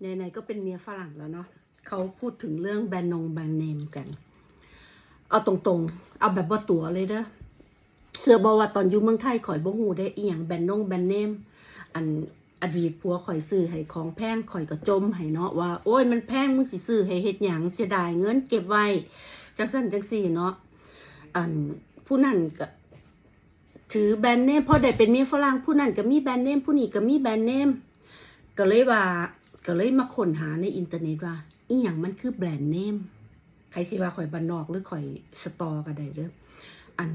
ไหนๆก็เป็นเมียฝรั่งแล้วเนาะเขาพูดถึงเรื่องแบรนด์นงแบรนด์เนมกัน เอาตรงๆ เอาแบบว่าตัวเลยเด้อเสือบอกว่าตอนอยู่เมืองไทยข่อยบ่ฮู้ได้อีหยังแบรนด์นงแบรนด์เนมอันอดีตผัวข่อยซื้อให้ของแพงข่อยก็จมให้เนาะว่าโอ้ยมันแพงมึงสิซื้อให้เฮ็ดหยังเสียดายเงินเก็บไว้จังซั่นจังซี่เนาะอันผู้นั้นก็ถือแบรนด์เนมพอได้เป็นเมียฝรั่งผู้นั้นก็มีแบรนด์เนมผู้นี้ก็มีแบรนด์เนมก็เลยว่า ก็เลยมาค้นหาในอินเทอร์เน็ตว่าอีหยังมันคือแบรนด์เนมใครสิว่าข่อยบ้านนอกหรือข่อยสตอก็ได้เด้ออัน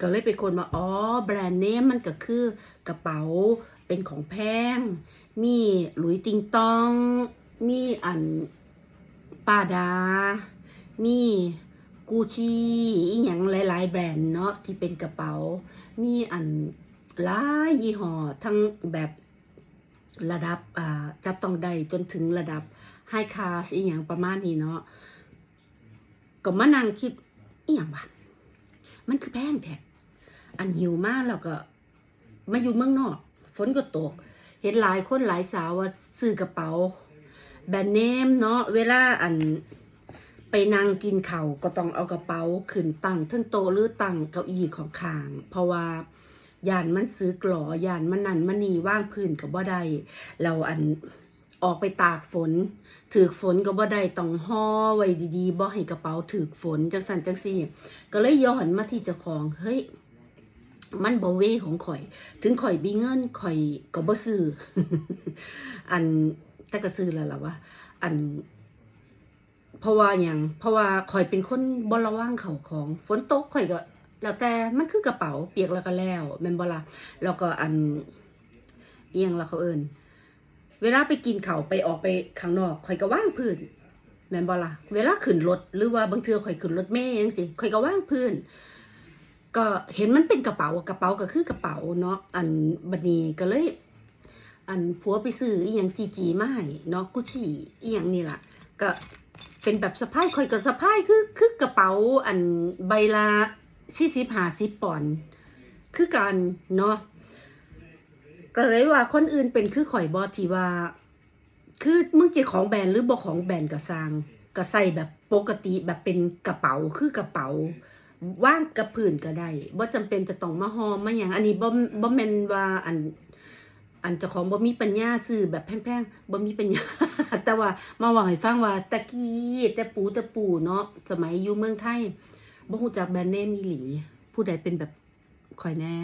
ก็เลยไปคนมาอ๋อแบรนด์เนมมันก็คือกระเป๋าเป็นของแพง มีหลุยติงตอง มีอันปาดา มีกูชีอีหยังหลาย ๆ แบรนด์เนาะที่เป็นกระเป๋า มีอันหลายยี่ห้อทั้งแบบ ระดับอ่าจับต้องได้จนถึงระดับไฮคาสอีหยังประมาณนี้เนาะก็มานั่งคิดอีหยังวะมันคือแพงแท้อันหิวมากแล้วก็มาอยู่เมืองนอก ฝนก็ตก เห็นหลายคนหลายสาวว่าซื้อกระเป๋า แบรนด์เนมเนาะเวลาอันไปนั่งกินเขาวก็ต้องเอากระเป๋าขึ้นตั้งเทั้งโตหรือตั้งเก้าอี้ของขาง เพราะว่า ยานมันซื้อกลอยานมันนันมันนีว่างพื้นก็บ่ได้เราอันออกไปตากฝนถือฝนก็บ่ได้ต้องห่อไว้ดีๆบ่ให้กระเป๋าถือฝนจังสันจังซี่ ก็เลยย้อนมาที่เจ้าของเฮ้ยมันบ่เวของข่อย ถึงข่อยมีเงินข่อยก็บ่ซื้ออันแต่ก็ซื้อแล้วล่ะว่าอัน เพราะว่าอย่างเพราะว่าข่อยเป็นคนบ่ระวังเข่าของ ฝนตกข่อยก็ แล้วแต่มันคือกระเป๋าเปียกแล้วก็แล้วแมนบ่ล่ะแล้วก็อันเอียงแล้วเขาเอินเวลาไปกินเขาไปออกไปข้างนอกข่อยก็ว่างพื้นแมนบ่ล่ะเวลาขึ้นรถหรือว่าบางเทือข่อยขึ้นรถเมล์จังซี่ข่อยก็ว่างพื้นก็เห็นมันเป็นกระเป๋ากระเป๋าก็คือกระเป๋าเนาะอันบัดนี้ก็เลย อันผัวไปซื้ออีหยังจีจีมาให้เนาะกุชี่อีหยังนี่แหละก็เป็นแบบสะพายข่อยก็สะพายคือคือกระเป๋าอันใบละ สี่สิบห้าสิบปอนด์คือกันเนาะก็เลยว่าคนอื่นเป็นคือข่อยบอที่ว่า คือมึงจะของแบรนด์หรือบ่ของแบรนด์ก็สร้างก็ใส่แบบปกติแบบเป็นกระเป๋าคือกระเป๋าว่างกับผื่นก็ได้บ่จำเป็นจะต้องมาหอมมาอย่างอันนี้บ่บ่แมนว่าอัน อันเจ้าของบ่มีปัญญาซื้อแบบแพงๆบ่มีปัญญา แต่ว่ามาว่าให้ฟังว่าตะกี้แต่ปูแต่ปูเนาะสมัยอยู่เมืองไทย บ่ฮู้จักแบรนด์เนมอีหลี ผู้ใดเป็นแบบคอยแน่